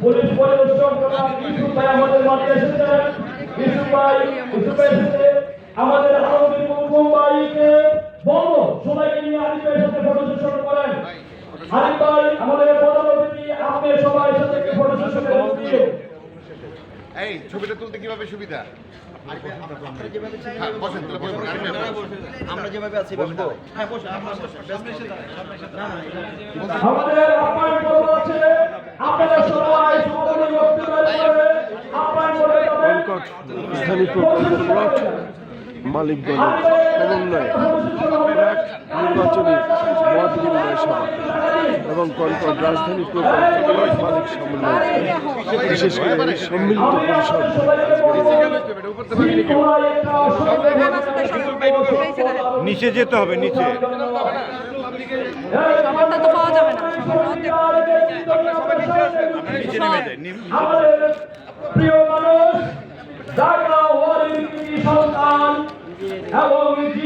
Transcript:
Police পরিদর্শক আমাদের মাঝে এসেছেন ইউসুফ ভাই ইউসুফ ভাই এই ছবিটা তুলতে কীভাবে সুবিধা। আমরা যেভাবে আছি বসবো। হ্যাঁ মালিকগঞ্জ সমন্বয়ে। সভা এবং কনকট রাজধানী মালিক সমন্বয় বিশেষ করে সম্মিলিত পরিষদ। নিচে যেতে হবে নিচে। সবারটা তো পাওয়া যাবে না প্রিয় মানুষ